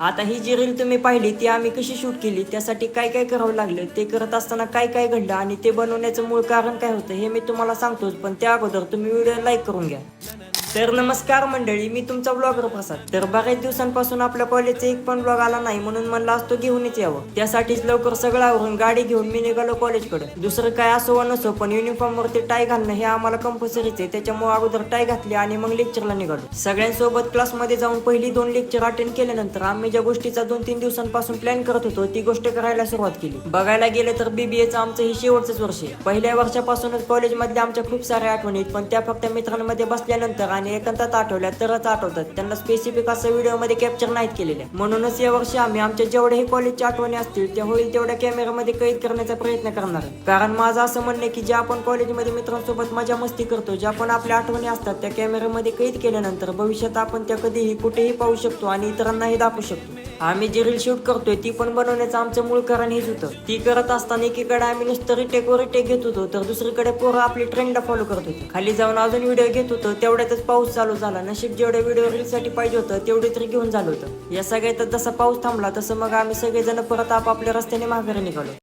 आता ही जी रील तुम्ही पाहिली ती आम्ही कशी शूट केली त्यासाठी काय काय करावं लागलं ते करत असताना काय काय घडलं आणि ते बनवण्याचं मूळ कारण काय होतं हे मी तुम्हाला सांगतोच पण त्या अगोदर तुम्ही व्हिडिओ लाईक करून घ्या. तर नमस्कार मंडळी मी तुमचा ब्लॉगर प्रसाद तर बऱ्याच दिवसांपासून आपल्या कॉलेजचा एक पण ब्लॉग आला नाही म्हणून म्हणलं असतो घेऊनच यावं. त्यासाठीच लवकर सगळं आवरून गाडी घेऊन मी निघालो कॉलेजकडे दुसरं काय असो वा नसो पण युनिफॉर्म वरती टाय घालणं हे आम्हाला कंपल्सरीच आहे. त्याच्यामुळे अगोदर टाय घातली आणि मग लेक्चरला निघालो. सगळ्यांसोबत क्लासमध्ये जाऊन पहिली दोन लेक्चर अटेंड केल्यानंतर आम्ही ज्या गोष्टीचा दोन तीन दिवसांपासून प्लॅन करत होतो ती गोष्ट करायला सुरुवात केली. बघायला गेलं तर बीबीएचं आमचं हे शेवटचंच वर्ष आहे. पहिल्या वर्षापासूनच कॉलेजमधल्या आमच्या खूप साऱ्या आठवणी आहेत पण त्या फक्त मित्रांमध्ये बसल्यानंतर आणि एकांतात आठवल्या तरच आठवतात. त्यांना स्पेसिफिक असं व्हिडिओमध्ये कॅप्चर नाहीत केलेल्या म्हणूनच या वर्षी आम्ही आमच्या जेवढ्याही कॉलेजच्या आठवणी असतील त्या होईल तेवढ्या कॅमेरामध्ये कैद करण्याचा प्रयत्न करणार कारण माझं असं म्हणणं आहे की ज्या आपण कॉलेजमध्ये मित्रांसोबत मजा मस्ती करतो ज्या पण आपल्या आठवणी असतात त्या कॅमेऱ्यामध्ये कैद केल्यानंतर भविष्यात आपण त्या कधीही कुठेही पाहू शकतो आणि इतरांनाही दाखवू शकतो. आम्ही जी रील शूट करतोय ती पण बनवण्याचं आमचं मूळ कारण हेच होतं. ती करत असताना एकीकडे आम्ही नुसतं रिटेक वर रिटेक घेत होतो तर दुसरीकडे पोरं आपली ट्रेंडला फॉलो करत होते. खाली जाऊन अजून व्हिडिओ घेत होतो तेवढ्यातच पाऊस चालू झाला नशीब जेवढे व्हिडिओ रीलसाठी पाहिजे होतं तेवढे तरी घेऊन झालं होतं. या सगळ्यात जसा पाऊस थांबला तसं मग आम्ही सगळेजण परत आपापल्या रस्त्याने माघारी निघालो.